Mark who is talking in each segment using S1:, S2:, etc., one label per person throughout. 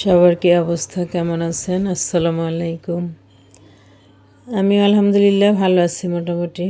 S1: সবার কি অবস্থা? কেমন আছেন? আসসালামু আলাইকুম। আমি আলহামদুলিল্লাহ ভালো আছি মোটামুটি।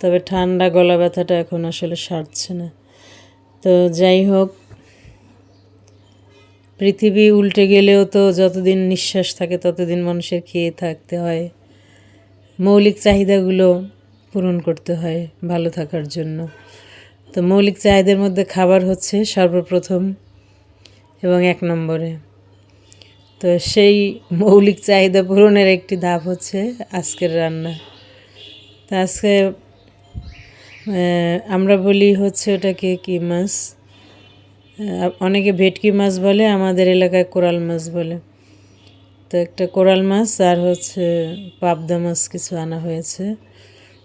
S1: তবে ঠান্ডা, গলা ব্যথাটা এখন আসলে সারছে না। তো যাই হোক, পৃথিবী উল্টে গেলেও তো যতদিন নিঃশ্বাস থাকে, ততদিন মানুষের খেয়ে থাকতে হয়। মৌলিক চাহিদাগুলো পূরণ করতে হয় ভালো থাকার জন্য। তো মৌলিক চাহিদার মধ্যে খাবার হচ্ছে সর্বপ্রথম এবং এক নম্বরে। তো সেই মৌলিক চাহিদা পূরণের একটি ধাপ হচ্ছে আজকের রান্না। তো আজকে আমরা বলি হচ্ছে ওটাকে কি মাছ? অনেকে ভেটকি মাছ বলে, আমাদের এলাকায় কোরাল মাছ বলে। তো একটা কোরাল মাছ আর হচ্ছে পাবদা মাছ কিছু আনা হয়েছে।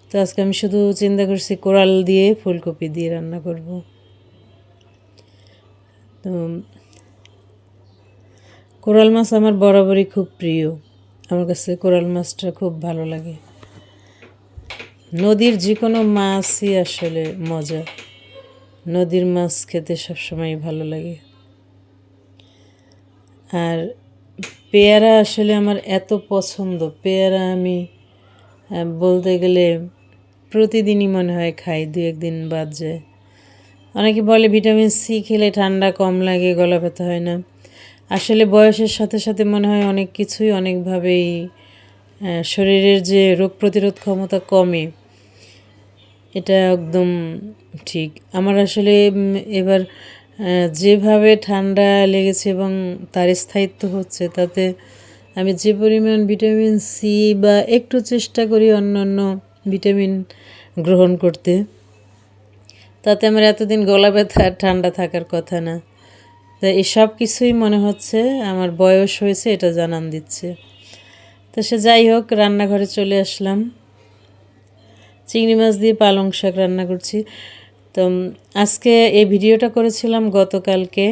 S1: তো আজকে আমি শুধু চিন্তা করছি কোরাল দিয়ে ফুলকপি দিয়ে রান্না করব। তো কোরাল মাছ আমার বরাবরই খুব প্রিয়। আমার কাছে কোরাল মাছটা খুব ভালো লাগে। নদীর যে কোনো মাছই আসলে মজা। নদীর মাছ খেতে সবসময় ভালো লাগে। আর পেয়ারা আসলে আমার এত পছন্দ। পেয়ারা আমি বলতে গেলে প্রতিদিনই মনে হয় খাই, দু একদিন বাদ যায়। অনেকে বলে ভিটামিন সি খেলে ঠান্ডা কম লাগে, গলা ব্যথা হয় না। আসলে বয়সের সাথে সাথে মনে হয় অনেক কিছুই অনেকভাবেই শরীরের যে রোগ প্রতিরোধ ক্ষমতা কমে। এটা একদম ঠিক। আমার আসলে এবার যেভাবে ঠান্ডা লেগেছে এবং তার স্থায়িত্ব হচ্ছে, তাতে আমি যে পরিমাণ ভিটামিন সি বা একটু চেষ্টা করি অন্য অন্য ভিটামিন গ্রহণ করতে, তাতে আমার এতদিন গলা ব্যথা ঠান্ডা থাকার কথা না। তো এই সব কিছুই মনে হচ্ছে, আমার বয়স হয়েছে, এটা জানান দিচ্ছে। তো সে যাই হোক, রান্নাঘরে চলে আসলাম। চিংড়ি মাছ দিয়ে পালং শাক রান্না করছি। তো আজকে এই ভিডিওটা করেছিলাম গতকালকে।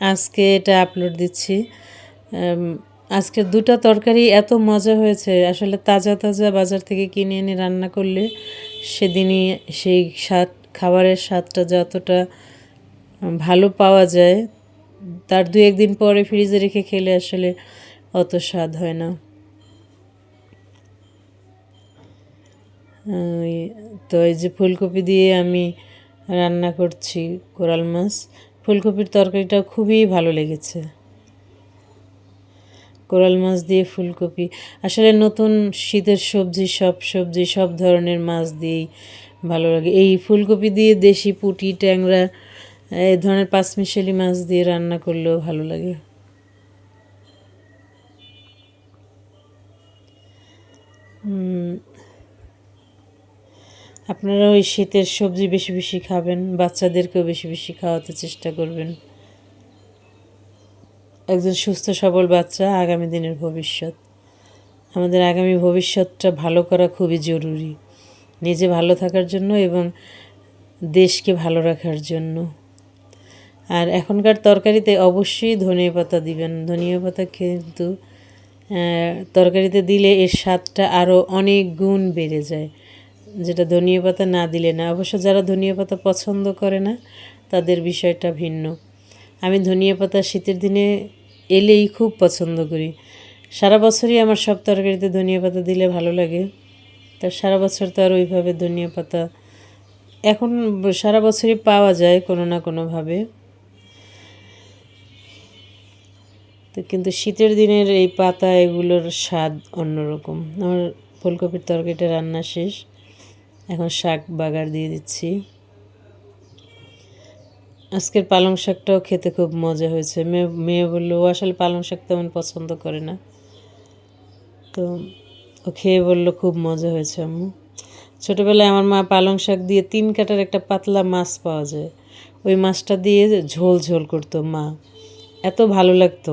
S1: আজকে এটা আপলোড দিচ্ছি। আজকে দুটো তরকারি এত মজা হয়েছে। আসলে তাজা তাজা বাজার থেকে কিনে এনে রান্না করলে সেদিনই সেই স্বাদ, খাবারের স্বাদটা যতটা ভালো পাওয়া যায় তার দু একদিন পরে ফ্রিজে রেখে খেলে আসলে অত স্বাদ হয় না। তো এই যে ফুলকপি দিয়ে আমি রান্না করছি কোরাল মাছ, ফুলকপির তরকারিটা খুবই ভালো লেগেছে। কোরাল মাছ দিয়ে ফুলকপি, আসলে নতুন শীতের সবজি, সব সবজি, সব ধরনের মাছ দিয়েই ভালো লাগে। এই ফুলকপি দিয়ে দেশি পুটি, ট্যাংরা এই ধরনের পাঁচমিশালি মাছ দিয়ে রান্না করলেও ভালো লাগে। আপনারা ওই শীতের সবজি বেশি বেশি খাবেন, বাচ্চাদেরকেও বেশি বেশি খাওয়াতে চেষ্টা করবেন। একজন সুস্থ, সবল বাচ্চা আগামী দিনের ভবিষ্যৎ। আমাদের আগামী ভবিষ্যৎটা ভালো করা খুবই জরুরি। নিজে ভালো থাকার জন্য এবং দেশকে ভালো রাখার জন্য। আর এখনকার তরকারিতে অবশ্যই ধনিয়া পাতা দিবেন। ধনিয়া পাতা কিন্তু তরকারিতে দিলে এর স্বাদটা আরও অনেক গুণ বেড়ে যায়। যেটা ধনিয়া পাতা না দিলে না। অবশ্য যারা ধনিয়া পাতা পছন্দ করে না, তাদের বিষয়টা ভিন্ন। আমি ধনিয়া পাতা শীতের দিনে এলেই খুব পছন্দ করি। সারা বছরই আমার সব তরকারিতে ধনিয়া পাতা দিলে ভালো লাগে। তা সারা বছর তো আর ওইভাবে ধনিয়া পাতা এখন সারা বছরই পাওয়া যায় কোনো না কোনোভাবে। তো কিন্তু শীতের দিনের এই পাতা এগুলোর স্বাদ অন্যরকম। আমার ফুলকপির তরকারিটা রান্না শেষ। এখন শাক বাগার দিয়ে দিচ্ছি। আজকের পালং শাকটাও খেতে খুব মজা হয়েছে। মেয়ে মেয়ে বলল, ও আসলে পালং শাক তেমন পছন্দ করে না। তো ও খেয়ে বলল, খুব মজা হয়েছে আম্মু। ছোটোবেলায় আমার মা পালং শাক দিয়ে তিন কাটার একটা পাতলা মাছ পাওয়া যায়। ওই মাছটা দিয়ে ঝোল ঝোল করতো মা। এত ভালো লাগতো।